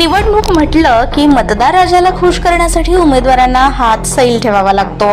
निवडणूक म्हटलं की मतदार राजाला खुश करण्यासाठी उमेदवारांना हात सैल ठेवावा लागतो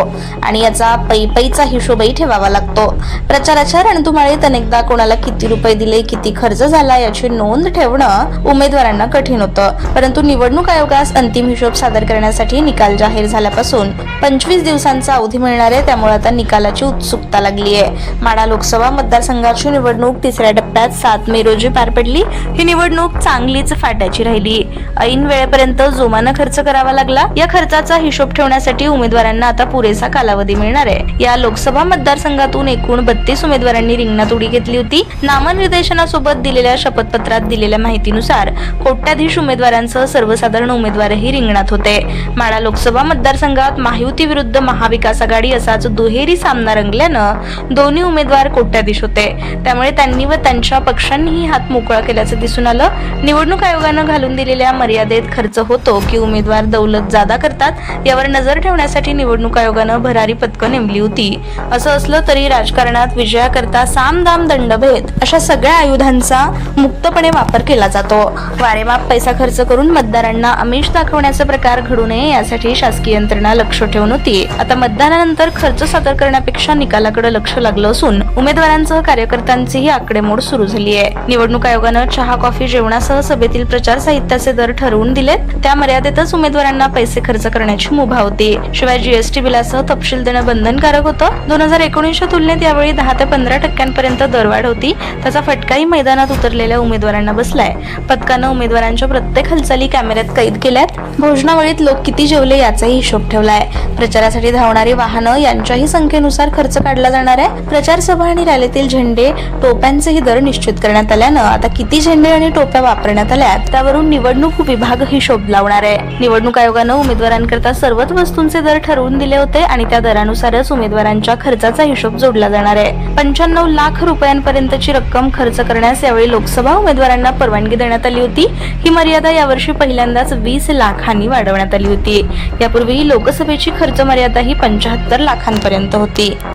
आणि याचा पैपैचा हिशोबही ठेवावा लागतो. प्रचाराच्या रणधुमाळीत अनेकदा कोणाला किती रुपये दिले किती खर्च झाला याची नोंद ठेवणं उमेदवारांना कठीण होतं. परंतु निवडणूक आयोगास अंतिम हिशोब सादर करण्यासाठी निकाल जाहीर झाल्यापासून पंचवीस दिवसांचा अवधी मिळणार आहे त्यामुळे आता निकालाची उत्सुकता लागली आहे. माडा लोकसभा मतदारसंघाची निवडणूक तिसऱ्या टप्प्यात सात मे रोजी पार पडली. ही निवडणूक चांगलीच फाट्याची राहिली. ऐन वेळेपर्यंत जोमानं खर्च करावा लागला. या खर्चाचा हिशोब ठेवण्यासाठी उमेदवारांना आता पुरेसा कालावधी मिळणार आहे. या लोकसभा मतदारसंघातून एकूण बत्तीस उमेदवारांनी रिंगणात उडी घेतली होती. नामनिर्देशनासोबत दिलेल्या शपथपत्रात दिलेल्या माहितीनुसार कोट्याधीश उमेदवारांसह सर्वसाधारण उमेदवारही रिंगणात होते. माडा लोकसभा मतदारसंघात महायुती विरुद्ध महाविकास आघाडी असाच दुहेरी सामना रंगल्यानं दोन्ही उमेदवार कोट्याधीश होते. त्यामुळे त्यांनी व त्यांच्या पक्षांनीही हात मोकळा केल्याचं दिसून आलं. निवडणूक आयोगानं घालून दिलेल्या मर्यादेत खर्च होतो की उमेदवार दौलत जादा करतात यावर नजर ठेवण्यासाठी निवडणूक आयोगानं भरारी पथकं नेमली होती. असं असलं तरी राजकारणात विजयाकरता साम दाम दंडभेद अशा सगळ्या आयुधांचा मुक्तपणे वापर केला जातो. वारेमाप पैसा खर्च करून मतदारांना आमिष दाखवण्याचा प्रकार घडू नये यासाठी शासकीय यंत्रणा लक्ष ठेवून होती. आता मतदानानंतर खर्च सादर करण्यापेक्षा निकालाकडे लक्ष लागलं असून उमेदवारांसह कार्यकर्त्यांचीही आकडेमोड सुरू झाली आहे निवडणूक आयोगानं चहा कॉफी जेवणासह सभेतील प्रचार साहित्याचे दर ठरवून दिलेत. त्या मर्यादेतच उमेदवारांना पैसे खर्च करण्याची मुभा होती. शिवाय जीएसटी बिलासह तपशील देणं बंधनकारक होतं. दोन हजार एकोणीसच्या तुलनेत यावेळी दहा ते पंधरा टक्क्यांपर्यंत दरवाढ होती. त्याचा फटकाही मैदानात उतरलेल्या उमेदवारांना बसलाय. पथकानं उमेदवारांच्या प्रत्येक हालचाली कॅमेऱ्यात कैद केल्यात. भोजनावळीत लोक किती जेवले याचाही हिशोब ठेवलाय. प्रचारासाठी धावणारी वाहनं यांच्याही संख्येनुसार खर्च काढला जाणार आहे. प्रचार सभा आणि रॅलीतील झेंडे टोप्यांचेही दर निश्चित करण्यात आल्यानं आता किती झेंडे आणि टोप्या वापरण्यात आल्या त्यावरून निवडणूक विभाग हिशोब लावणार आहे. निवडणूक आयोगानं उमेदवारांकरता सर्वच वस्तूंचे दर ठरवून दिले होते आणि त्या दरानुसारच उमेदवारांच्या खर्चाचा हिशोब जोडला जाणार आहे. पंच्याण्णव लाख रुपयांपर्यंतची रक्कम खर्च करण्यास यावेळी लोकसभा उमेदवारांना परवानगी देण्यात आली होती. ही मर्यादा यावर्षी पहिल्यांदाच वीस लाखांनी वाढवण्यात आली होती. यापूर्वी लोकसभेची खर्च मर्यादा ही पंच्याहत्तर लाखांपर्यंत होती.